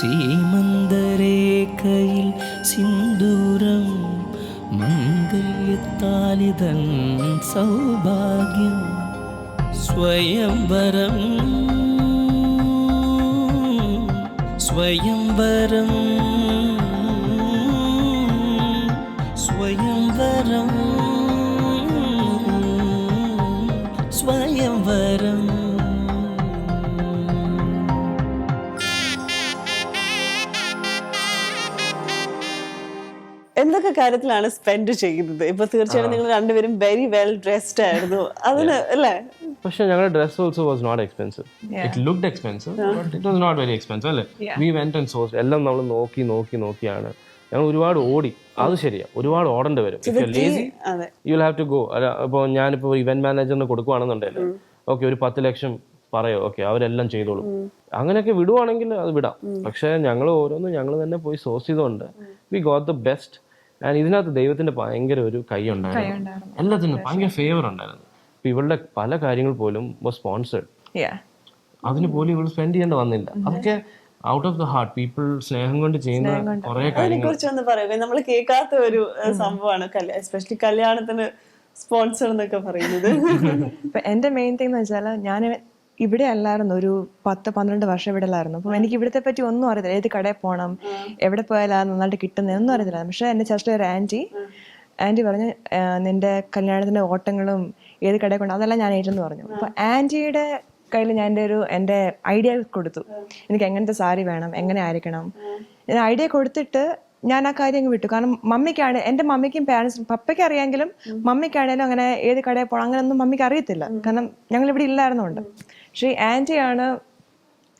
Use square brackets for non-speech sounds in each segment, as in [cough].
സീമന്തരേഖയിൽ സിന്ദൂരം മംഗല്യത്താലിതൻ സൗഭാഗ്യം സ്വയംവരം. സ്വയംവരം. സ്വയംവരം. സ്വയംവരം. എന്തൊക്കെ കാര്യത്തിലാണ് സ്പെൻഡ് ചെയ്യുന്നത്? ഇപ്പൊ തീർച്ചയായിട്ടും നിങ്ങൾ രണ്ടുപേരും വെരി വെൽ ഡ്രസ്ഡ് ആയിരുന്നു. അതിന് അല്ലേ? പക്ഷേ ഞങ്ങളുടെ dress also was not expensive it looked expensive but it was not very expensive അല്ലേ? വി വെന്റ് ആൻഡ് സോഴ്സ് എല്ലാം നമ്മൾ നോക്കി നോക്കി നോക്കിയാണ്. ഞങ്ങൾ ഒരുപാട് ഓടി. അത് ശരിയാ. ഒരുപാട് ഓടേണ്ടി വരും. If you lazy you will have to go അല്ല ഇപ്പോൾ ഞാനിപ്പോൾ ഇവന്റ് മാനേജറിന് കൊടുക്കുവാണെന്നുണ്ടെങ്കിൽ ഓക്കെ ഒരു പത്ത് ലക്ഷം പറയോ? ഓക്കെ അവരെല്ലാം ചെയ്തോളും. അങ്ങനെയൊക്കെ വിടുവാണെങ്കിൽ അത് വിടാം. പക്ഷേ ഞങ്ങൾ ഓരോന്നും ഞങ്ങൾ തന്നെ പോയി സോഴ്സ് ചെയ്തുകൊണ്ട് we got the best and ഇതിനകത്ത് ദൈവത്തിന്റെ ഭയങ്കര ഒരു കൈ ഉണ്ടായിരുന്നു എല്ലാത്തിനും ഭയങ്കര ഫേവർ ഉണ്ടായിരുന്നു. ഇപ്പൊ ഇവളുടെ പല കാര്യങ്ങൾ പോലും സ്പോൺസേഡ് Yeah. അതിന് പോലും ഇവൾ സ്പെൻഡ് ചെയ്യേണ്ട വന്നില്ല. അതൊക്കെ out of the heart people സ്നേഹം കൊണ്ട് ചെയ്യുന്ന കുറെ കാര്യങ്ങൾ. കുറിച്ച് ഒന്ന് പറയുക നമ്മൾ കേൾക്കാത്ത ഒരു സംഭവമാണ്. എസ്പെഷ്യലി കല്യാണത്തിന് സ്പോൺസർ എന്നൊക്കെ പറയുന്നത്. എന്റെ മെയിൻ തിങ് എന്ന് വെച്ചാൽ ഞാൻ ഇവിടെ അല്ലായിരുന്നു. ഒരു പത്ത് പന്ത്രണ്ട് വർഷം ഇവിടെ അല്ലായിരുന്നു. അപ്പം എനിക്ക് ഇവിടത്തെ പറ്റി ഒന്നും അറിയത്തില്ല. ഏത് കടയിൽ പോകണം എവിടെ പോയാലാണ് നന്നായിട്ട് കിട്ടുന്നത് ഒന്നും അറിയത്തില്ല. പക്ഷെ എന്റെ ചർച്ചിലെ ഒരു ആന്റി ആന്റി പറഞ്ഞു നിന്റെ കല്യാണത്തിന്റെ ഓട്ടങ്ങളും ഏത് കടയിൽ കൊണ്ട് അതെല്ലാം ഞാൻ ഏറ്റെന്ന് പറഞ്ഞു. അപ്പൊ ആന്റിയുടെ കയ്യിൽ ഞാൻ എന്റെ ഒരു എന്റെ ഐഡിയ കൊടുത്തു. എനിക്ക് എങ്ങനത്തെ സാരി വേണം എങ്ങനെ ആയിരിക്കണം. ഐഡിയ കൊടുത്തിട്ട് ഞാൻ ആ കാര്യം അങ്ങ് വിട്ടു. കാരണം മമ്മിക്കാണ് എന്റെ മമ്മിക്കും പാരന്റ്സ് പപ്പയ്ക്ക് അറിയാമെങ്കിലും മമ്മിക്കാണേലും അങ്ങനെ ഏത് കടയിൽ പോകണം അങ്ങനെയൊന്നും മമ്മിക്ക് അറിയത്തില്ല. കാരണം ഞങ്ങൾ ഇവിടെ ഇല്ലായിരുന്നുണ്ട് പക്ഷേ ഈ ആന്റിയാണ്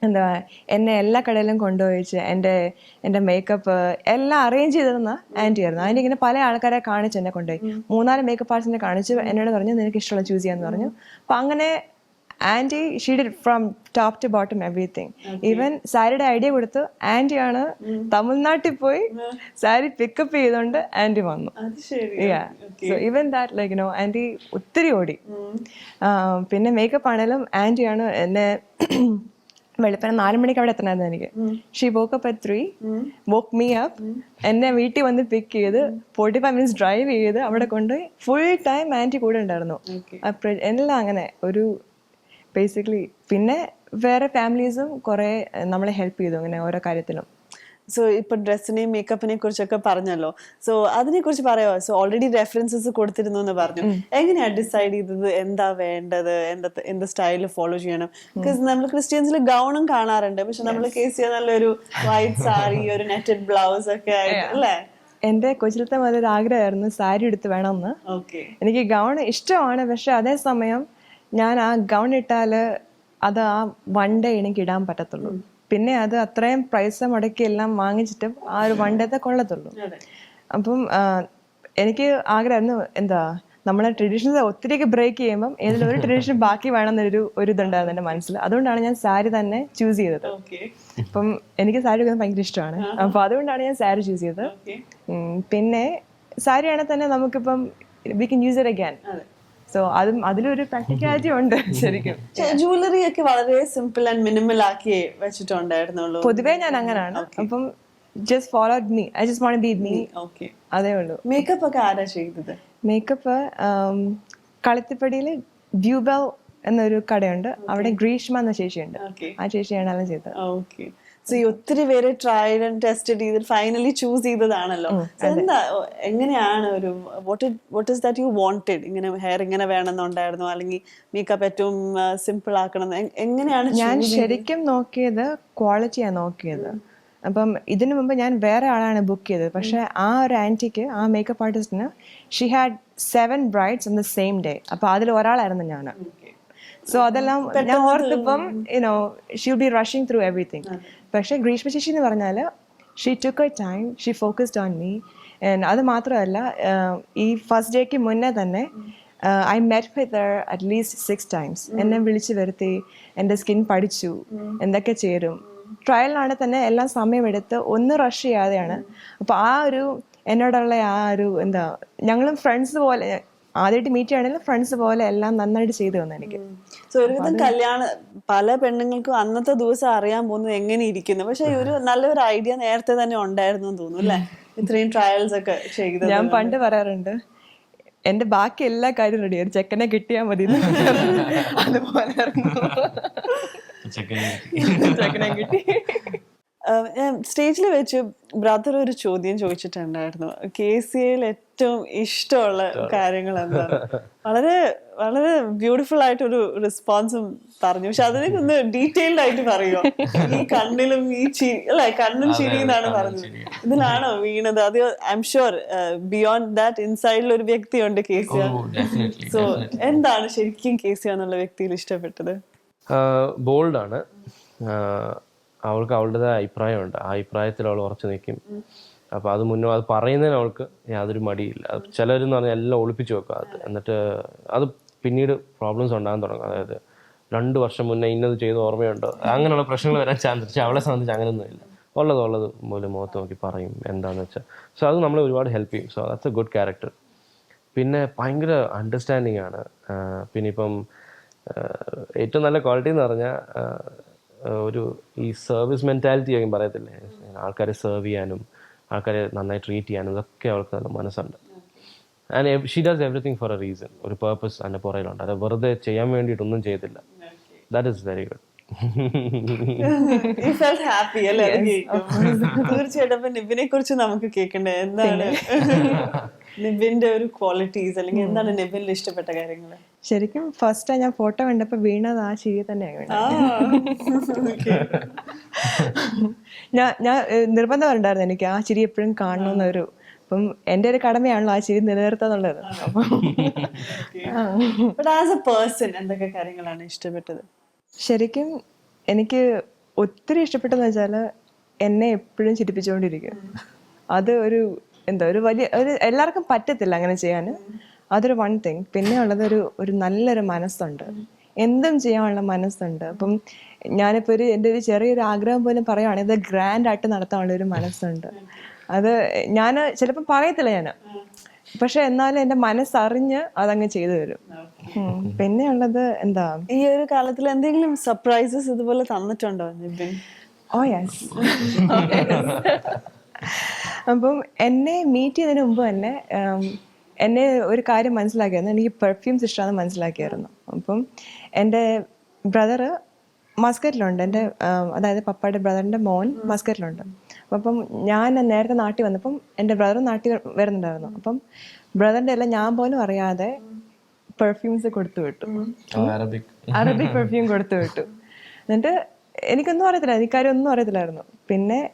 എന്താ എന്നെ എല്ലാ കടയിലും കൊണ്ടുപോയിച്ച് എന്റെ എന്റെ മേക്കപ്പ് എല്ലാം അറേഞ്ച് ചെയ്തിരുന്ന ആന്റി ആയിരുന്നു. ആന്റി ഇങ്ങനെ പല ആൾക്കാരെ കാണിച്ച് എന്നെ കൊണ്ടുപോയി. മൂന്നാൽ മേക്കപ്പ് ആർട്സിനെ കാണിച്ച് എന്നോട് പറഞ്ഞു നിനക്ക് ഇഷ്ടമുള്ള ചൂസ് ചെയ്യാന്ന് പറഞ്ഞു. അപ്പം അങ്ങനെ aunty she did from top to bottom everything even സാരിയുടെ ഐഡിയ കൊടുത്തു ആന്റിയാണ് തമിഴ്നാട്ടിൽ പോയി സാരി പിക്കപ്പ് ചെയ്തുകൊണ്ട് ആന്റി വന്നു. അത് even that like no aunty ഒത്തിരി ഓടി. പിന്നെ മേക്കപ്പ് ആണെങ്കിലും ആന്റിയാണ് എന്നെ [clears throat] വെളുപ്പിന് നാല് മണിക്ക് അവിടെ എത്തണമായിരുന്നു എനിക്ക്. She woke up at three woke me up എന്നെ വീട്ടിൽ വന്ന് പിക്ക് ചെയ്ത് ഫോർട്ടി ഫൈവ് മിനിറ്റ്സ് ഡ്രൈവ് ചെയ്ത് അവിടെ കൊണ്ട് ഫുൾ ടൈം ആന്റി കൂടെ ഉണ്ടായിരുന്നു. എല്ലാം അങ്ങനെ ഒരു ബേസിക്കലി പിന്നെ വേറെ ഫാമിലീസും കുറേ നമ്മളെ ഹെൽപ്പ് ചെയ്തു അങ്ങനെ ഓരോ കാര്യത്തിലും. സോ ഇപ്പൊ ഡ്രസ്സിനെയും മേക്കപ്പിനെ കുറിച്ചൊക്കെ പറഞ്ഞല്ലോ. സോ അതിനെ കുറിച്ച് പറയാമോ സോ ഓൾറെഡി റെഫറൻസസ് കൊടുത്തിരുന്നു എന്ന് പറഞ്ഞു. എങ്ങനെയാ ഡിസൈഡ് ചെയ്തത്? എന്താ വേണ്ടത്? എന്താ എന്ത് സ്റ്റൈൽ ഫോളോ ചെയ്യണം? ബിക്കോസ് നമ്മൾ ക്രിസ്ത്യൻസിൽ ഗൗണും കാണാറുണ്ട്. പക്ഷെ നമ്മൾ കേസ് ചെയ്യാൻ നല്ലൊരു വൈറ്റ് സാരി [laughs] ഒരു നെറ്റഡ് ബ്ലൗസ് ഒക്കെ ആയിട്ട് അല്ലേ? എന്റെ കൊച്ചിലത്തെ മുതൽ ആഗ്രഹമായിരുന്നു സാരി എടുത്ത് വേണമെന്ന്. എനിക്ക് ഗൗൺ ഇഷ്ടമാണ്. പക്ഷെ അതേസമയം ഞാൻ ആ ഗൗൺ ഇട്ടാൽ അത് ആ വൺ ഡേ എനിക്ക് ഇടാൻ പറ്റത്തുള്ളൂ. പിന്നെ അത് അത്രയും പൈസ മുടക്കി എല്ലാം വാങ്ങിച്ചിട്ടും ആ ഒരു വൺ ഡേത്തെ കൊള്ളത്തുള്ളൂ. അപ്പം എനിക്ക് ആഗ്രഹമായിരുന്നു എന്താ നമ്മളെ ട്രഡീഷൻസ് ഒത്തിരിയൊക്കെ ബ്രേക്ക് ചെയ്യുമ്പം ഏതെങ്കിലും ഒരു ട്രഡീഷൻ [laughs] ബാക്കി വേണമെന്നൊരു ഒരു ഇതുണ്ടായിരുന്നു എന്റെ മനസ്സിൽ. അതുകൊണ്ടാണ് ഞാൻ സാരി തന്നെ ചൂസ് ചെയ്തത്. അപ്പം എനിക്ക് സാരി എടുക്കുന്നത് ഭയങ്കര ഇഷ്ടമാണ്. അപ്പോൾ അതുകൊണ്ടാണ് ഞാൻ സാരി ചൂസ് ചെയ്തത്. പിന്നെ സാരി ആണെങ്കിൽ തന്നെ നമുക്കിപ്പം we can use it again so അതും അതിലൊരു പ്രാക്ടിക്കാലിറ്റി ഉണ്ട് [laughs] ശരിക്കും. ജുവലറി ഒക്കെ വളരെ സിമ്പിൾ ആൻഡ് മിനിമൽ ആക്കി വെച്ചിട്ടുണ്ടായിരുന്നുള്ളൂ. പൊതുവേ ഞാൻ അങ്ങനെയാണ് അപ്പം just follow me I just want be me okay അതേ ഉള്ളൂ. മേക്കപ്പ് ഒക്കെ ആരാ ചെയ്തത്? മേക്കപ്പ് കളത്തിപ്പടിയിൽ ബ്യൂബൽ എന്നൊരു കടയുണ്ട്. അവിടെ ഗ്രീഷ്മ എന്ന ചേച്ചിയുണ്ട്. ആ ചേച്ചിയാണ് എല്ലാം ചെയ്തത്. ഓക്കെ സോ ഈ ഒത്തിരി പേര് ട്രയൽ ആൻഡ് ടെസ്റ്റ് ചെയ്ത് ഫൈനലി ചൂസ് ചെയ്തതാണല്ലോ. എന്താ എങ്ങനെയാണ് ഒരു what what is that you wanted ഇങ്ങനെ ഹെയർ ഇങ്ങനെ വേണമെന്നുണ്ടായിരുന്നു. അല്ലെങ്കിൽ മേക്കപ്പ് ഏറ്റവും സിമ്പിൾ ആക്കണം എങ്ങനെയാണ് ഞാൻ ശരിക്കും നോക്കിയത് ക്വാളിറ്റിയാണ് നോക്കിയത്. അപ്പം ഇതിനു മുമ്പ് ഞാൻ വേറെ ആളാണ് ബുക്ക് ചെയ്തത്. പക്ഷെ ആ ഒരു ആന്റിക്ക് ആ makeup ആർട്ടിസ്റ്റിന് she had seven brides in the same day അപ്പൊ അതിൽ ഒരാളായിരുന്നു ഞാൻ. സോ അതെല്ലാം ഞാൻ ഓർത്തിപ്പം you know she be rushing through everything പക്ഷെ ഗ്രീഷ്മ ശിഷി എന്ന് പറഞ്ഞാൽ she took a time she focused on me അത് മാത്രമല്ല ഈ ഫസ്റ്റ് ഡേക്ക് മുന്നേ തന്നെ I met with at least six times എന്നെ വിളിച്ചു വരുത്തി എന്റെ സ്കിൻ പഠിച്ചു എന്തൊക്കെ ചേരും. ട്രയലിനാണ് തന്നെ എല്ലാം സമയമെടുത്ത് ഒന്ന് റഷ് ചെയ്യാതെയാണ്. അപ്പോൾ ആ ഒരു എന്നോടുള്ള ആ ഒരു എന്താ ഞങ്ങളും ഫ്രണ്ട്സ് പോലെ ആദ്യമായിട്ട് മീറ്റ് ചെയ്യണമെങ്കിലും ഫ്രണ്ട്സ് പോലെ എല്ലാം നന്നായിട്ട് ചെയ്തു തന്നു എനിക്ക്. സോ ഒരുവിധം കല്യാണ പല പെണ്ണുങ്ങൾക്കും അന്നത്തെ ദിവസം അറിയാൻ പോകുന്നത് എങ്ങനെ ഇരിക്കുന്നു. പക്ഷെ ഒരു നല്ലൊരു ഐഡിയ നേരത്തെ തന്നെ ഉണ്ടായിരുന്നു എന്ന് തോന്നുന്നു അല്ലേ? ഇത്രയും ട്രയൽസ് ഒക്കെ ചെയ്തത് ഞാൻ പണ്ട് പറയാറുണ്ട് എന്റെ ബാക്കി എല്ലാ കാര്യവും റെഡി ഒരു ചെക്കനെ കിട്ടിയാൽ മതി. [laughs] അതുപോലെ ചെക്കനെ കിട്ടി. [laughs] സ്റ്റേജിൽ വെച്ച് ബ്രദർ ഒരു ചോദ്യം ചോദിച്ചിട്ടുണ്ടായിരുന്നു. കെ സി എയിൽ ഏറ്റവും ഇഷ്ടമുള്ള കാര്യങ്ങൾ എന്താണ് വളരെ വളരെ ബ്യൂട്ടിഫുൾ ആയിട്ട് ഒരു റെസ്പോൺസും പറഞ്ഞു. പക്ഷെ അതിനെ ഒന്ന് ഡീറ്റെയിൽഡ് ആയിട്ട് പറയുമോ ഈ കണ്ണിലും ഈ ചിരി അല്ലെ? കണ്ണും ചിരി എന്നാണ് പറഞ്ഞത്. ഇതിലാണോ വീണത്? അത് I am sure beyond that ഇൻസൈഡിൽ ഒരു വ്യക്തിയുണ്ട് കെ സി സോ എന്താണ് ശരിക്കും കെ സി എന്നുള്ള വ്യക്തിയിൽ ഇഷ്ടപ്പെട്ടത്? ബോൾഡാണ് അവൾക്ക് അവളുടേതായ അഭിപ്രായമുണ്ട്. ആ അഭിപ്രായത്തിൽ അവൾ ഉറച്ചു നിൽക്കും. അപ്പോൾ അത് മുന്നോ അത് പറയുന്നതിന് അവൾക്ക് യാതൊരു മടിയില്ല. ചിലരെന്ന് പറഞ്ഞാൽ എല്ലാം ഒളിപ്പിച്ചു വെക്കുക അത്. എന്നിട്ട് അത് പിന്നീട് പ്രോബ്ലംസ് ഉണ്ടാകാൻ തുടങ്ങും. അതായത് രണ്ട് വർഷം മുന്നേ ഇന്നത് ചെയ്ത് ഓർമ്മയുണ്ട്? അങ്ങനെയുള്ള പ്രശ്നങ്ങൾ വരാൻ ചാൻസ് പക്ഷേ അവളെ സംബന്ധിച്ച് അങ്ങനെയൊന്നുമില്ല ഉള്ളത് ഉള്ളത് പോലും മുഖത്ത് നോക്കി പറയും എന്താണെന്ന് വെച്ചാൽ സോ അത് നമ്മളെ ഒരുപാട് ഹെൽപ്പ് ചെയ്യും. So that's a good character പിന്നെ ഭയങ്കര അണ്ടർസ്റ്റാൻഡിങ് ആണ്. പിന്നെ ഇപ്പം ഏറ്റവും നല്ല ക്വാളിറ്റി എന്ന് പറഞ്ഞാൽ ഒരു ഈ സർവീസ് മെന്റാലിറ്റി ഒക്കെ പറയത്തില്ലേ? ആൾക്കാരെ സെർവ് ചെയ്യാനും ആൾക്കാരെ നന്നായി ട്രീറ്റ് ചെയ്യാനും ഇതൊക്കെ അവൾക്ക് നല്ല മനസ്സുണ്ട്. And she does everything for a reason ഒരു പേർപ്പസ് അതിന്റെ പുറയിലുണ്ട് അത് വെറുതെ ചെയ്യാൻ വേണ്ടിയിട്ടൊന്നും ചെയ്തില്ല ദാറ്റ് ഇസ് വെരി ഗുഡ്? തീർച്ചയായിട്ടും. അപ്പൊ നിബിനെ കുറിച്ച് നമുക്ക് കേൾക്കണ്ടേ? എന്താണ്? നിബിന്റെ ഒരു ക്വാളിറ്റീസ് അല്ലെങ്കിൽ എന്താണ് നിബിനിൽ ഇഷ്ടപ്പെട്ട കാര്യങ്ങൾ ശരിക്കും ഫസ്റ്റ് ഞാൻ ഫോട്ടോ കണ്ടപ്പോ വീണത് ആ ശീലി തന്നെയാണ് വീണത്. ഞാൻ ഞാൻ നിർബന്ധം നിർബന്ധമുണ്ടായിരുന്നു എനിക്ക് ആ ചിരി എപ്പോഴും കാണണമെന്നൊരു അപ്പം എന്റെ ഒരു കടമയാണല്ലോ ആ ചിരി നിലനിർത്താന്നുള്ളത്. ആസ് എ പേഴ്സൺ എന്തൊക്കെ കാര്യങ്ങളാണ് ഇഷ്ടപ്പെട്ടത്? ശരിക്കും എനിക്ക് ഒത്തിരി ഇഷ്ടപ്പെട്ടെന്ന് വെച്ചാൽ എന്നെ എപ്പോഴും ചിരിപ്പിച്ചുകൊണ്ടിരിക്കും. അത് ഒരു എന്താ ഒരു വലിയ ഒരു എല്ലാവർക്കും പറ്റത്തില്ല അങ്ങനെ ചെയ്യാൻ അതൊരു വൺ തിങ് പിന്നെ ഉള്ളത് ഒരു ഒരു നല്ലൊരു മനസ്സുണ്ട്. എന്തും ചെയ്യാനുള്ള മനസ്സുണ്ട്. അപ്പം ഞാനിപ്പോൾ ഒരു എന്റെ ഒരു ചെറിയൊരു ആഗ്രഹം പോലും പറയുവാണെങ്കിൽ ഇത് ഗ്രാൻഡ് ആയിട്ട് നടത്താനുള്ള ഒരു മനസ്സുണ്ട്. അത് ഞാൻ ചിലപ്പം പറയത്തില്ല ഞാൻ പക്ഷെ എന്നാലും എന്റെ മനസ്സറിഞ്ഞ് അതങ്ങ് ചെയ്തു തരും. പിന്നെ ഉള്ളത് എന്താ? ഈ ഒരു കാലത്തിൽ എന്തെങ്കിലും സർപ്രൈസസ് ഇതുപോലെ തന്നിട്ടുണ്ടോ നിബിൻ ഓ യെസ് അപ്പം എന്നെ മീറ്റ് ചെയ്തതിന് മുമ്പ് തന്നെ എന്നെ ഒരു കാര്യം മനസ്സിലാക്കിയായിരുന്നു. എനിക്ക് പെർഫ്യൂംസ് ഇഷ്ടമാണെന്ന് മനസ്സിലാക്കിയായിരുന്നു. അപ്പം എന്റെ ബ്രദർ മസ്കറ്റിലുണ്ട്. എന്റെ അതായത് പപ്പയുടെ ബ്രദറിന്റെ മോൻ മസ്കറ്റിലുണ്ട്. അപ്പം ഞാൻ നേരത്തെ നാട്ടിൽ വന്നപ്പം എന്റെ ബ്രദറും നാട്ടിൽ വരുന്നുണ്ടായിരുന്നു. അപ്പം ബ്രദറിന്റെ എല്ലാം ഞാൻ പോലും അറിയാതെ പെർഫ്യൂംസ് കൊടുത്തു വിട്ടു. അറബിക് അറബിക് പെർഫ്യൂം കൊടുത്തു വിട്ടു. എന്നിട്ട് എനിക്കൊന്നും അറിയത്തില്ല എനിക്കാരും ഒന്നും അറിയത്തില്ലായിരുന്നു. പിന്നെ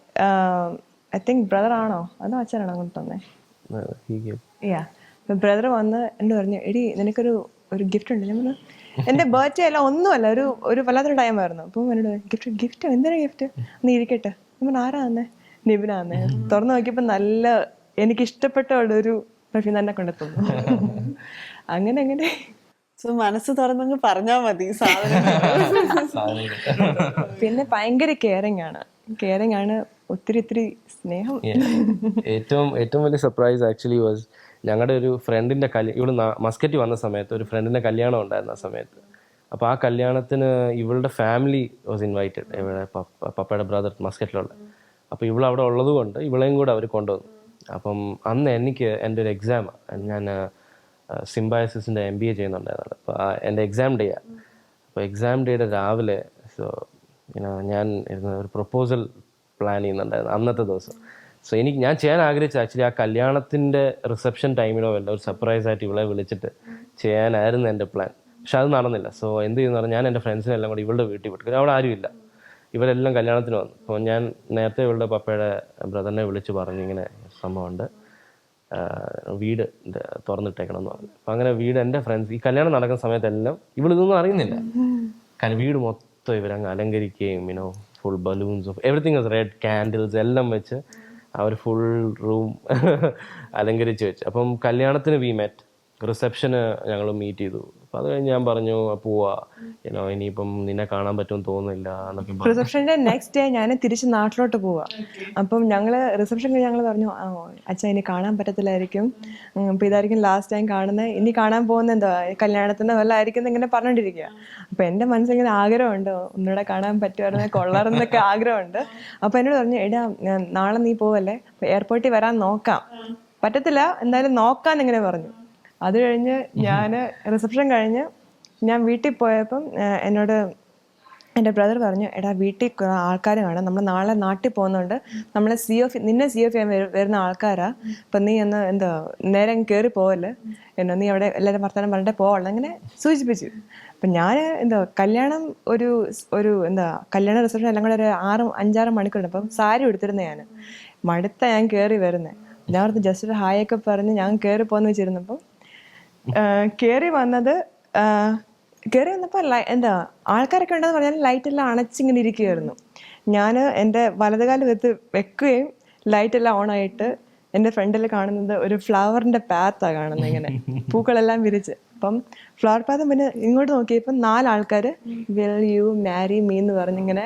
ഐ തിങ്ക് ബ്രദർ ആണോ? അതോ അച്ഛനാണോ അങ്ങോട്ട് തന്നെ യാ ബ്രദർ വന്ന് എന്നോട് പറഞ്ഞു എടി നിനക്കൊരു ഒരു ഗിഫ്റ്റ് ഉണ്ട്. ഞാൻ പറഞ്ഞു എന്റെ ബർത്ത്ഡേ അല്ല ഒന്നുമല്ല ഒരു ഒരു വല്ലാത്തൊരു ടൈം ആയിരുന്നു. അപ്പം എന്നോട് ഗിഫ്റ്റ് ഗിഫ്റ്റ് എന്തിനാ ഗിഫ്റ്റ് നീ ഇരിക്കട്ടെ. നമ്മൾ ആരാ തന്നെ നിബിന തന്നെ തുറന്നു നോക്കിയപ്പോൾ നല്ല എനിക്ക് ഇഷ്ടപ്പെട്ട ഒരു പെർഫ്യൂം തന്നെ കൊണ്ടെത്തുന്നു അങ്ങനെ അങ്ങനെ. സോ മനസ്സ് തുറന്നങ്ങ് പറഞ്ഞാൽ മതി സാധനം [laughs] പിന്നെ ഭയങ്കര കെയറിങ് ആണ്. കെയറിങ് ആണ് ഒത്തിരി ഒത്തിരി സ്നേഹം. ഏറ്റവും ഏറ്റവും വലിയ സർപ്രൈസ് ആക്ച്വലി വാസ് ഞങ്ങളുടെ ഒരു ഫ്രണ്ടിന്റെ കല്യാണം ഇവിടെ മസ്കറ്റ് വന്ന സമയത്ത് ഒരു ഫ്രണ്ടിന്റെ കല്യാണം ഉണ്ടായിരുന്ന ആ സമയത്ത്. അപ്പോൾ ആ കല്യാണത്തിന് ഇവളുടെ ഫാമിലി വാസ് ഇൻവൈറ്റഡ് ഇവിടെ പപ്പ- പപ്പയുടെ ബ്രദർ മസ്കറ്റിലുള്ള. അപ്പോൾ ഇവൾ അവിടെ ഉള്ളത് കൊണ്ട് ഇവളെയും കൂടെ അവർ കൊണ്ടുവന്നു. അപ്പം അന്ന് എനിക്ക് എന്റെ ഒരു എക്സാം ഞാൻ സിംബയോസിസിന്റെ എം ബി എ ചെയ്യുന്നുണ്ടായിരുന്നു അപ്പോൾ എന്റെ എക്സാം ഡേ അപ്പോൾ എക്സാം ഡേയുടെ രാവിലെ സോ ഞാൻ ഇരുന്ന് ഒരു പ്രൊപ്പോസൽ പ്ലാൻ ചെയ്യുന്നുണ്ടായിരുന്നു അന്നത്തെ ദിവസം. സോ എനിക്ക് ഞാൻ ചെയ്യാൻ ആഗ്രഹിച്ചത് ആക്ച്വലി ആ കല്യാണത്തിന്റെ റിസപ്ഷൻ ടൈമിലോ വല്ല ഒരു സർപ്രൈസ് ആയിട്ട് ഇവളെ വിളിച്ചിട്ട് ചെയ്യാനായിരുന്നു എന്റെ പ്ലാൻ പക്ഷെ അത് നടന്നില്ല. സോ എന്ത് ചെയ്യുന്ന പറഞ്ഞാൽ ഞാൻ എന്റെ ഫ്രണ്ട്സിനെല്ലാം കൂടി ഇവളുടെ വീട്ടിൽ വിട്ടു അവിടെ ആരുമില്ല ഇവരെല്ലാം കല്യാണത്തിന് വന്നു. അപ്പോൾ ഞാൻ നേരത്തെ ഇവളുടെ പപ്പയുടെ ബ്രദറിനെ വിളിച്ച് പറഞ്ഞു ഇങ്ങനെ സംഭവമുണ്ട്. വീട് തുറന്നിട്ടേക്കണം എന്ന് പറഞ്ഞു. അപ്പം അങ്ങനെ വീട് എന്റെ ഫ്രണ്ട്സ് ഈ കല്യാണം നടക്കുന്ന സമയത്തെല്ലാം ഇവളിതൊന്നും അറിയുന്നില്ല. കാരണം വീട് മൊത്തം ഇവരങ്ങ് അലങ്കരിക്കുകയും you know full balloons of everything red candles എല്ലാം വെച്ച് അവർ ഫുൾ റൂം [laughs] അലങ്കരിച്ച് വെച്ച്. അപ്പം കല്യാണത്തിന് വി മെറ്റ് റിസപ്ഷന് ഞങ്ങൾ മീറ്റ് ചെയ്തു. അപ്പോൾ അത് കഴിഞ്ഞ് ഞാൻ പറഞ്ഞു പോവാ ഇനിയിപ്പം നിന്നെ കാണാൻ പറ്റും തോന്നുന്നില്ല പറഞ്ഞു. റിസപ്ഷന്റെ നെക്സ്റ്റ് ഡേ ഞാൻ തിരിച്ച് നാട്ടിലോട്ട് പോവാ. അപ്പം ഞങ്ങൾ റിസപ്ഷൻ കഴിഞ്ഞ് ഞങ്ങൾ പറഞ്ഞു അച്ഛൻ ഇനി കാണാൻ പറ്റത്തില്ലായിരിക്കും. അപ്പൊ ഇതായിരിക്കും ലാസ്റ്റ് ടൈം കാണുന്നത്. ഇനി കാണാൻ പോകുന്ന എന്താ? കല്യാണത്തിന് വല്ല ആയിരിക്കും എന്ന് ഇങ്ങനെ പറഞ്ഞോണ്ടിരിക്കുക അപ്പൊ എന്റെ ഇങ്ങനെ ആഗ്രഹമുണ്ട്. ഒന്നുകൂടെ കാണാൻ പറ്റുമായിരുന്നു കൊള്ളാറെന്നൊക്കെ ആഗ്രഹമുണ്ട്. അപ്പൊ എന്നോട് പറഞ്ഞു എടാ ഞാൻ നാളെ നീ പോവല്ലേ? എയർപോർട്ടിൽ വരാൻ നോക്കാം. പറ്റത്തില്ല എന്തായാലും നോക്കാന്ന് ഇങ്ങനെ പറഞ്ഞു. അത് കഴിഞ്ഞ് ഞാൻ റിസപ്ഷൻ കഴിഞ്ഞ് ഞാൻ വീട്ടിൽ പോയപ്പം എന്നോട് എന്റെ ബ്രദർ പറഞ്ഞു എടാ വീട്ടിൽ ആൾക്കാർ കാണാം. നമ്മൾ നാളെ നാട്ടിൽ പോകുന്നുണ്ട്. നമ്മളെ സി എഫ് നിന്നെ സി എഫ് ചെയ്യാൻ വരുന്ന ആൾക്കാരാ. അപ്പം നീ ഒന്ന് എന്തോ നേരെ കയറി പോവല്ലേ. എന്നോ നീ അവിടെ എല്ലാവരും വർത്തമാനം പറഞ്ഞിട്ട് പോവുള്ളൂ. അങ്ങനെ സൂചിപ്പിച്ചു. അപ്പം ഞാൻ എന്തോ കല്യാണം ഒരു ഒരു എന്താ കല്യാണ റിസപ്ഷൻ എല്ലാം കൂടെ ഒരു ആറ് അഞ്ചാറ് മണിക്കൂറുണ്ട്. അപ്പം സാരി എടുത്തിരുന്ന ഞാൻ മടുത്ത ഞാൻ കയറി വരുന്നത് ഞാൻ ജസ്റ്റ് ഒരു ഹായ് ഒക്കെ പറഞ്ഞ് ഞാൻ കയറി പോന്ന് വെച്ചിരുന്നപ്പം കയറി വന്നത് കയറി വന്നപ്പോൾ എന്താ ആൾക്കാരൊക്കെ ഉണ്ടെന്ന് പറഞ്ഞാൽ ലൈറ്റ് എല്ലാം അണച്ചിങ്ങനെ ഇരിക്കുകയായിരുന്നു ഞാൻ എന്റെ വലതുകാൽ വെത്ത് വെക്കുകയും ലൈറ്റെല്ലാം ഓൺ ആയിട്ട് എന്റെ ഫ്രണ്ടിൽ കാണുന്നത് ഒരു ഫ്ലവറിന്റെ പാത്താണ് കാണുന്നത് ഇങ്ങനെ. [laughs] പൂക്കളെല്ലാം വിരിച്ച്. അപ്പം ഫ്ലവർ പാത്ത് പിന്നെ ഇങ്ങോട്ട് നോക്കിയപ്പോൾ നാലാൾക്കാർ വിൽ യു മാരി മീ എന്ന് പറഞ്ഞിങ്ങനെ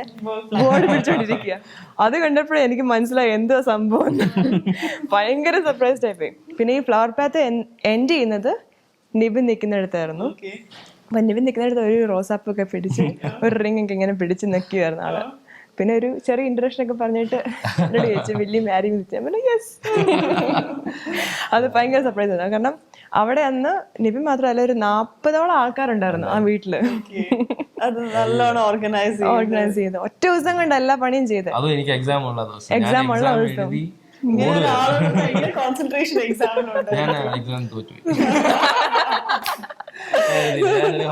ബോർഡ് പിടിച്ചോണ്ടിരിക്കുക അത് കണ്ടപ്പോഴേ എനിക്ക് മനസ്സിലായി എന്തോ സംഭവം. [laughs] ഭയങ്കര സർപ്രൈസ്ഡ് ആയിപ്പോയി പിന്നെ ഈ ഫ്ലവർ പാത്ത് എൻഡ് ചെയ്യുന്നത് നിബിൻ നിൽക്കുന്നിടത്തായിരുന്നു. അപ്പൊ നിവിൻ നിൽക്കുന്നിടത്ത് ഒരു റോസാപ്പൊക്കെ പിടിച്ച് ഒരു റിംഗ് ഒക്കെ ഇങ്ങനെ പിടിച്ച് നിൽക്കുകയായിരുന്നു ആൾ. പിന്നെ ഒരു ചെറിയ ഇൻട്രഷൻ ഒക്കെ പറഞ്ഞിട്ട് എന്നോട് ചോദിച്ചു വലിയ മാരി യെസ് അത് ഭയങ്കര സർപ്രൈസ് ആയിരുന്നു. കാരണം അവിടെ അന്ന് നിബിൻ മാത്രമല്ല ഒരു നാൽപ്പതോളം ആൾക്കാരുണ്ടായിരുന്നു ആ വീട്ടിൽ. അത് നല്ലോണം ഓർഗനൈസ് ഓർഗനൈസ് ചെയ്ത്. ഒറ്റ ദിവസം കൊണ്ട് എല്ലാ പണിയും ചെയ്ത്. അതും എനിക്ക് എക്സാം ഉള്ള ദിവസം. ഞാൻ കോൺസെൻട്രേഷൻ എക്സാമിനുണ്ട് എക്സാം തോറ്റുപോയി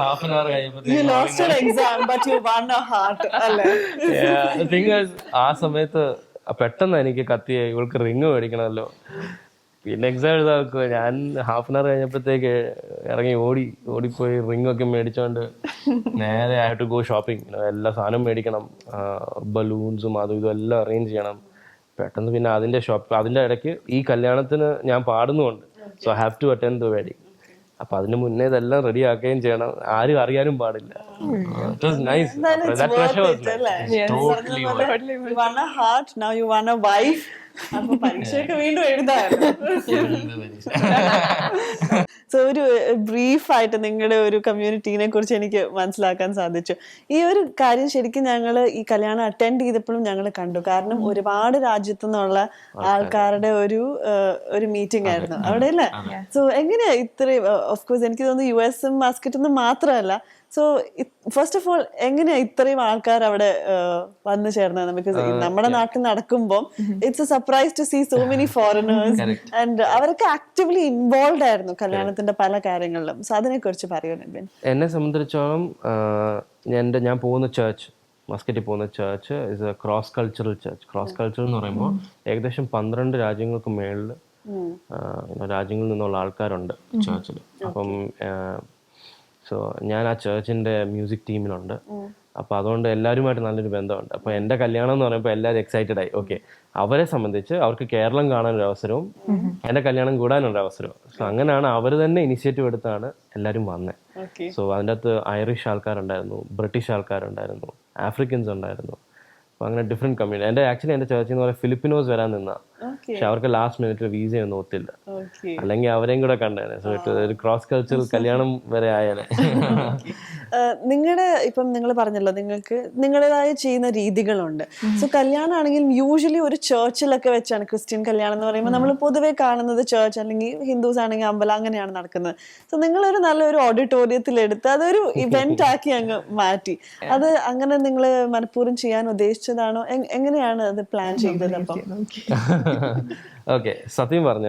ഹാഫ് ആൻ അവർ ആ സമയത്ത് പെട്ടെന്ന് എനിക്ക് കത്തി ഇവൾക്ക് റിങ് മേടിക്കണമല്ലോ. പിന്നെ എക്സാം എഴുതാ വെക്കുക ഞാൻ ഹാഫ് ആൻ അവർ കഴിഞ്ഞപ്പോഴത്തേക്ക് ഇറങ്ങി ഓടി ഓടിപ്പോയി റിംഗ് ഒക്കെ മേടിച്ചോണ്ട് നേരെ ഐ ടു ഗോ ഷോപ്പിംഗ് എല്ലാ സാധനവും മേടിക്കണം. ബലൂൺസും അതും ഇതും എല്ലാം അറേഞ്ച് ചെയ്യണം. പെട്ടെന്ന് പിന്നെ അതിന്റെ ഷോപ്പ് അതിന്റെ ഇടയ്ക്ക് ഈ കല്യാണത്തിന് ഞാൻ പാടുന്നുണ്ട് so have to attend the wedding അപ്പൊ അതിന് മുന്നേ ഇതെല്ലാം റെഡി ആക്കുകയും ചെയ്യണം. ആരും അറിയാനും പാടില്ല. പരീക്ഷയൊക്കെ വീണ്ടും എഴുതായിരുന്നു [laughs] [laughs] സോ ഒരു ബ്രീഫായിട്ട് നിങ്ങളുടെ ഒരു കമ്മ്യൂണിറ്റീനെ കുറിച്ച് എനിക്ക് മനസ്സിലാക്കാൻ സാധിച്ചു. ഈ ഒരു കാര്യം ശരിക്കും ഞങ്ങൾ ഈ കല്യാണം അറ്റൻഡ് ചെയ്തപ്പോഴും ഞങ്ങൾ കണ്ടു. കാരണം ഒരുപാട് രാജ്യത്തു നിന്നുള്ള ആൾക്കാരുടെ ഒരു ഒരു മീറ്റിംഗ് ആയിരുന്നു. അവിടെ അല്ലേ സോ എങ്ങനെയാ ഇത്രയും ഓഫ് കോഴ്സ് എനിക്ക് തോന്നുന്നു യു എസും മാസ്കറ്റും മാത്രമല്ല. സോ ഫസ്റ്റ് ഓഫ് ഓൾ എങ്ങനെയാ ഇത്രയും ആൾക്കാർ അവിടെ വന്നു ചേർന്നത് ബിക്കോസ് നമ്മുടെ നാട്ടിൽ നടക്കുമ്പോൾ it's a surprise to see so many foreigners and അവരൊക്കെ ആക്റ്റീവ്ലി ഇൻവോൾവ് ആയിരുന്നു കല്യാണത്തിന്റെ പല കാര്യങ്ങളിലും. സോ അതിനെ കുറിച്ച് പറയൂ നിബിൻ. എന്നെ സംബന്ധിച്ചോളം എന്റെ ഞാൻ പോകുന്ന ചേർച്ച് മസ്കറ്റിൽ പോകുന്ന church is a cross cultural church cross culture എന്ന് പറയുമ്പോൾ ഏകദേശം പന്ത്രണ്ട് രാജ്യങ്ങൾക്ക് മേളിൽ രാജ്യങ്ങളിൽ നിന്നുള്ള ആൾക്കാരുണ്ട് ചേർച്ചിൽ അപ്പം സോ ഞാൻ ആ ചേർച്ചിന്റെ മ്യൂസിക് ടീമിലുണ്ട് അപ്പോൾ അതുകൊണ്ട് എല്ലാവരുമായിട്ട് നല്ലൊരു ബന്ധമുണ്ട്. അപ്പോൾ എന്റെ കല്യാണം എന്ന് പറയുമ്പോൾ എല്ലാവരും എക്സൈറ്റഡ് ആയി. ഓക്കെ അവരെ സംബന്ധിച്ച് അവർക്ക് കേരളം കാണാൻ ഒരു അവസരവും എന്റെ കല്യാണം കൂടാനൊരു അവസരവും. സോ അങ്ങനെയാണ് അവർ തന്നെ ഇനിഷ്യേറ്റീവ് എടുത്താണ് എല്ലാവരും വന്നത് സോ അതിന്റെ അകത്ത് ഐറിഷ് ആൾക്കാരുണ്ടായിരുന്നു ബ്രിട്ടീഷ് ആൾക്കാരുണ്ടായിരുന്നു ആഫ്രിക്കൻസ് ഉണ്ടായിരുന്നു. അപ്പോൾ അങ്ങനെ ഡിഫറെന്റ് കമ്മ്യൂണിറ്റി എന്റെ ആക്ച്വലി എന്റെ ചേർച്ചിൽ പറയുന്നത് ഫിലിപ്പിനോസ് വരാൻ നിന്നാ. ഓക്കെ പക്ഷെ അവർക്ക് ലാസ്റ്റ് മിനിറ്റിൽ വീസ ഒന്നും ഒത്തില്ല. അല്ലെങ്കിൽ അവരെയും കൂടെ കണ്ടേനെ. സോ ഇറ്റ് ഒരു ക്രോസ് കൾച്ചറൽ കല്യാണം വരെ ആയാലേ [laughs] നിങ്ങളുടെ ഇപ്പം നിങ്ങൾ പറഞ്ഞല്ലോ നിങ്ങൾക്ക് നിങ്ങളുടേതായ ചെയ്യുന്ന രീതികളുണ്ട്. സോ കല്യാണം ആണെങ്കിൽ യൂഷ്വലി ഒരു ചേർച്ചിലൊക്കെ വെച്ചാണ് ക്രിസ്ത്യൻ കല്യാണം എന്ന് പറയുമ്പോൾ നമ്മൾ പൊതുവേ കാണുന്നത് ചേർച്ച് അല്ലെങ്കിൽ ഹിന്ദുസ് ആണെങ്കിൽ അമ്പലം അങ്ങനെയാണ് നടക്കുന്നത്. സോ നിങ്ങളൊരു നല്ലൊരു ഓഡിറ്റോറിയത്തിൽ എടുത്ത് അതൊരു ഇവന്റ് ആക്കി അങ്ങ് മാറ്റി. അത് അങ്ങനെ നിങ്ങൾ മനഃപൂർവം ചെയ്യാൻ ഉദ്ദേശിച്ചതാണോ? എങ്ങനെയാണ് അത് പ്ലാൻ ചെയ്തത് അപ്പം? ഓക്കെ സത്യം പറഞ്ഞ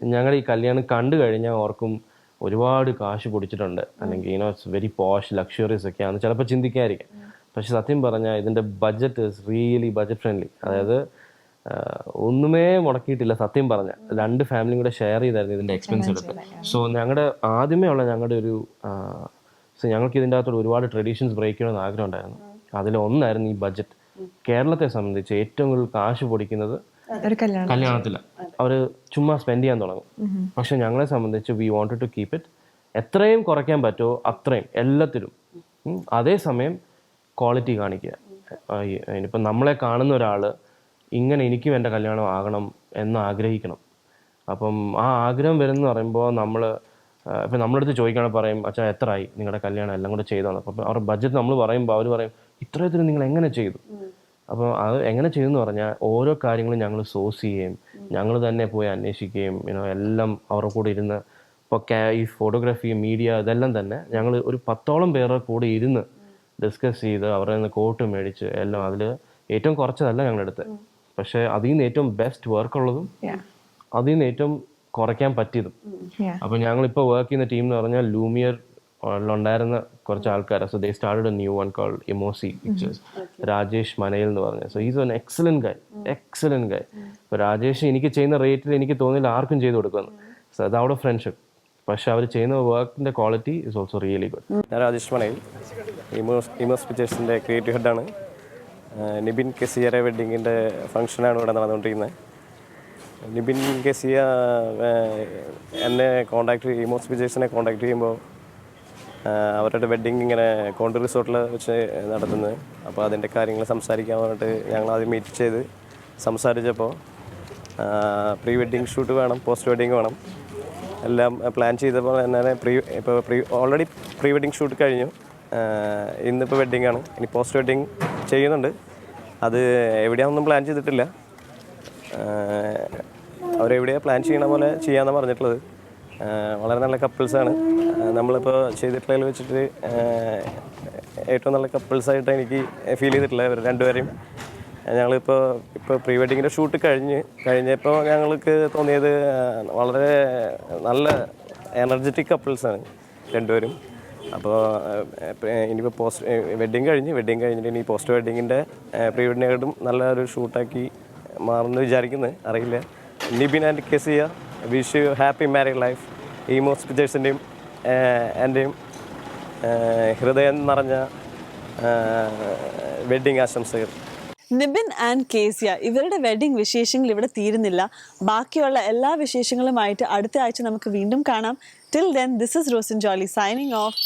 ഞങ്ങൾ ഈ കല്യാണം കണ്ടു കഴിഞ്ഞാൽ ഓർക്കും ഒരുപാട് കാശ് പൊടിച്ചിട്ടുണ്ട്. അല്ലെങ്കിൽ you know it's very posh luxuries ഒക്കെയാണ് ചിലപ്പോൾ ചിന്തിക്കാതിരിക്കാം പക്ഷെ സത്യം പറഞ്ഞാൽ ഇതിന്റെ budget is really budget friendly അതായത് ഒന്നുമേ മുടക്കിയിട്ടില്ല സത്യം പറഞ്ഞ. രണ്ട് ഫാമിലിയും കൂടെ ഷെയർ ചെയ്തായിരുന്നു ഇതിന്റെ എക്സ്പെൻസ് എടുത്ത്. സോ ഞങ്ങളുടെ ആദ്യമേ ഉള്ള ഞങ്ങളുടെ ഒരു സോ ഞങ്ങൾക്ക് ഇതിന്റെ അകത്തോട് ഒരുപാട് ട്രഡീഷൻസ് ബ്രേക്ക് ചെയ്യണമെന്ന് ആഗ്രഹം ഉണ്ടായിരുന്നു. അതിലൊന്നായിരുന്നു ഈ ബഡ്ജറ്റ് കേരളത്തെ സംബന്ധിച്ച് ഏറ്റവും കൂടുതൽ കാശ് പൊടിക്കുന്നത് ഒരു കല്യാണം കല്യാണത്തില. അവർ ചുമ്മാ സ്പെൻഡ് ചെയ്യാൻ തുടങ്ങും. പക്ഷെ ഞങ്ങളെ സംബന്ധിച്ച് we wanted to keep it എത്രയും കുറയ്ക്കാൻ പറ്റുമോ അത്രയും എല്ലാത്തിലും. അതേസമയം ക്വാളിറ്റി കാണിക്കുക. ഇനിയിപ്പോൾ ഇനിയിപ്പം നമ്മളെ കാണുന്ന ഒരാൾ ഇങ്ങനെ എനിക്കും എന്റെ കല്യാണം ആകണം എന്ന് ആഗ്രഹിക്കണം. അപ്പം ആ ആഗ്രഹം വരുമെന്ന് പറയുമ്പോൾ നമ്മൾ ഇപ്പം നമ്മളടുത്ത് ചോദിക്കുകയാണെങ്കിൽ പറയും അച്ഛാ എത്രയായി? നിങ്ങളുടെ കല്യാണം എല്ലാം കൂടെ ചെയ്തതാണ്. അപ്പം അവർ ബഡ്ജറ്റ് നമ്മൾ പറയുമ്പോൾ അവർ പറയും ഇത്രയത്തിന് നിങ്ങൾ എങ്ങനെ ചെയ്തു? അപ്പോൾ അത് എങ്ങനെ ചെയ്തെന്ന് പറഞ്ഞാൽ ഓരോ കാര്യങ്ങളും ഞങ്ങൾ സോഴ്സ് ചെയ്യുകയും ഞങ്ങൾ തന്നെ പോയി അന്വേഷിക്കുകയും ഇനോ എല്ലാം അവരുടെ കൂടെ ഇരുന്ന് ഇപ്പോൾ ഈ ഫോട്ടോഗ്രാഫി മീഡിയ ഇതെല്ലാം തന്നെ ഞങ്ങൾ ഒരു പത്തോളം പേരുടെ കൂടെ ഇരുന്ന് ഡിസ്കസ് ചെയ്ത് അവരുടെ നിന്ന് കോട്ട് മേടിച്ച് എല്ലാം അതിൽ ഏറ്റവും കുറച്ചതല്ല ഞങ്ങളെടുത്ത്. പക്ഷേ അതിൽ നിന്ന് ഏറ്റവും ബെസ്റ്റ് വർക്ക് ഉള്ളതും അതിൽ നിന്ന് ഏറ്റവും കുറയ്ക്കാൻ പറ്റിയതും. അപ്പൊ അപ്പോൾ ഞങ്ങളിപ്പോൾ വർക്ക് ചെയ്യുന്ന ടീം എന്ന് പറഞ്ഞാൽ ലൂമിയർ ഉണ്ടായിരുന്ന കുറച്ച് ആൾക്കാർ so they started a new one call ഇമോസി pictures Rajesh Manayil എന്ന് പറഞ്ഞ. So is an excellent guy excellent guy ഇപ്പോൾ രാജേഷ് എനിക്ക് ചെയ്യുന്ന റേറ്റിൽ എനിക്ക് തോന്നില്ല ആർക്കും ചെയ്തു കൊടുക്കുന്നു സോ അത് അവിടെ ഫ്രണ്ട്ഷിപ്പ് പക്ഷെ അവർ ചെയ്യുന്ന വർക്കിന്റെ quality is also really good ഞാൻ രാജേഷ് മനയിൽ ഇമോസ് പിക്ചേഴ്സിന്റെ പിക്ചേഴ്സിന്റെ ക്രിയേറ്റീവ് ഹെഡ് ആണ്. നിബിൻ കെസിയറെ വെഡ്ഡിങ്ങിന്റെ ഫംഗ്ഷനാണ് ഇവിടെ നടന്നുകൊണ്ടിരിക്കുന്നത്. നിബിൻ കെസിയ എന്നെ കോണ്ടാക്ട് ഇമോസ് വിജയ്സിനെ കോണ്ടാക്ട് ചെയ്യുമ്പോൾ അവരുടെ വെഡ്ഡിങ് ഇങ്ങനെ കോണ്ടി റിസോർട്ടിൽ വെച്ച് നടത്തുന്നത്. അപ്പോൾ അതിന്റെ കാര്യങ്ങൾ സംസാരിക്കാൻ പറഞ്ഞിട്ട് ഞങ്ങൾ ആദ്യം മീറ്റ് ചെയ്ത് സംസാരിച്ചപ്പോൾ പ്രീ വെഡ്ഡിങ് ഷൂട്ട് വേണം പോസ്റ്റ് വെഡ്ഡിങ് വേണം. എല്ലാം പ്ലാൻ ചെയ്തപ്പോൾ തന്നെ പ്രീ ഇപ്പോൾ pre already pre wedding shoot കഴിഞ്ഞു ഇന്നിപ്പോൾ വെഡ്ഡിംഗ് ആണ്. ഇനി പോസ്റ്റ് വെഡ്ഡിങ് ചെയ്യുന്നുണ്ട്. അത് എവിടെയാണെന്നൊന്നും പ്ലാൻ ചെയ്തിട്ടില്ല. അവരെവിടെയാണ് പ്ലാൻ ചെയ്യണ പോലെ ചെയ്യാമെന്നാണ് പറഞ്ഞിട്ടുള്ളത്. വളരെ നല്ല കപ്പിൾസാണ് നമ്മളിപ്പോൾ ചെയ്തിട്ടുള്ളതിൽ വെച്ചിട്ട് ഏറ്റവും നല്ല കപ്പിൾസായിട്ട് എനിക്ക് ഫീൽ ചെയ്തിട്ടുള്ളത് ഇവർ രണ്ടുപേരെയും. ഞങ്ങളിപ്പോൾ ഇപ്പോൾ പ്രീ വെഡിങ്ങിന്റെ ഷൂട്ട് കഴിഞ്ഞ് കഴിഞ്ഞപ്പോൾ ഞങ്ങൾക്ക് തോന്നിയത് വളരെ നല്ല എനർജറ്റിക് കപ്പിൾസാണ് രണ്ടുപേരും. അപ്പോൾ ഇനിയിപ്പോൾ പോസ്റ്റ് വെഡ്ഡിങ് കഴിഞ്ഞ് വെഡ്ഡിങ് കഴിഞ്ഞിട്ട് ഇനി പോസ്റ്റ് വെഡ്ഡിങ്ങിന്റെ പ്രീ വെഡിങ്ങിനായിട്ടും നല്ലൊരു ഷൂട്ടാക്കി മാറുമെന്ന് വിചാരിക്കുന്നത് അറിയില്ല. Nibin and Kesiya wish you happy married life ഈ മോസ്റ്റ് പിക്ചേഴ്സിന്റെയും എന്റെയും ഹൃദയം നിറഞ്ഞ വെഡ്ഡിങ് ആശംസകൾ. നിബിൻ ആൻഡ് കേസിയ ഇവരുടെ വെഡിങ് വിശേഷങ്ങൾ ഇവിടെ തീരുന്നില്ല. ബാക്കിയുള്ള എല്ലാ വിശേഷങ്ങളുമായിട്ട് അടുത്ത ആഴ്ച നമുക്ക് വീണ്ടും കാണാം. Till then this is Rosin Jolly signing off